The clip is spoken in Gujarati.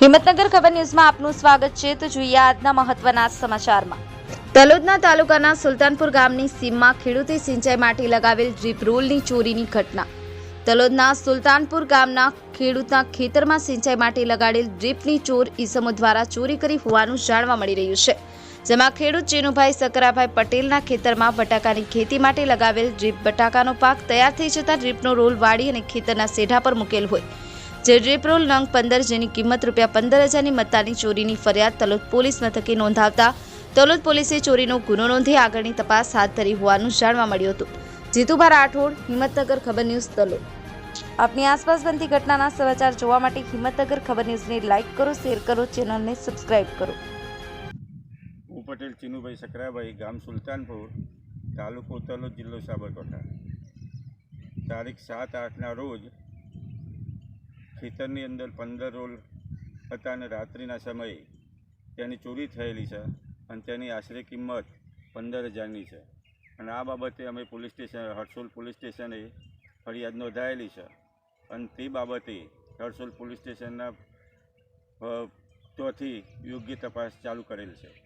હિંમતનગર ખબર ન્યૂઝમાં આપનું સ્વાગત છે. તો જોઈએ આજના મહત્વના સમાચારમાં. તલોદના તાલુકાના સુલતાનપુર ગામની સીમમાં ખેડૂતે સિંચાઈ માટે લગાવેલ ડ્રીપ રોલની ચોરીની ઘટના. તલોદના સુલતાનપુર ગામના ખેડૂતના ખેતરમાં સિંચાઈ માટે લગાડેલ ડ્રીપની ચોર ઈસમો દ્વારા ચોરી કરી હોવાનું જાણવા મળી રહ્યું છે. જેમાં ખેડૂત ચેનુભાઈ સકરાભાઈ પટેલના ખેતરમાં બટાકાની ખેતી માટે લગાવેલ ડ્રીપ બટાકાનો પાક તૈયાર થઈ જતાં ડ્રીપનો રોલ વાળી અને ખેતરના સેઢા પર મૂકેલ હોય. જે ડ્રીપ રોલ નંગ પંદર જેની કિંમત રૂપિયા પંદર હજારની મત્તાની ચોરીની ફરિયાદ તલોદ પોલીસ મથકે નોંધાવતા તલોદ પોલીસે ચોરીનો ગુનો નોંધી આગળની તપાસ હાથ ધરી હોવાનું જાણવા મળ્યું હતું. જીતુભા રાઠોડ, હિંમતનગર ખબર ન્યૂઝ, તલોદ. આપની આસપાસ બનતી ઘટનાના સમાચાર જોવા માટે હિંમતનગર ખબર ન્યૂઝને લાઇક કરો, શેર કરો, ચેનલને સબસ્ક્રાઇબ કરો. હું પટેલ ચિનુભાઈ સકરાભાઈ, ગામ સુલતાનપુર, તાલુકો તલોદ જિલ્લો સાબરકાંઠા. તારીખ સાત આઠના રોજ ખેતરની અંદર પંદર રોલ હતા અને રાત્રિના સમયે તેની ચોરી થયેલી છે અને તેની આશરે કિંમત પંદર હજારની છે. અને આ બાબતે અમે પોલીસ સ્ટેશન, હરસોલ પોલીસ સ્ટેશને ફરિયાદ નોંધાયેલી છે. અને તે બાબતે હરસોલ પોલીસ સ્ટેશનના તોથી યોગ્ય તપાસ ચાલુ કરેલ છે.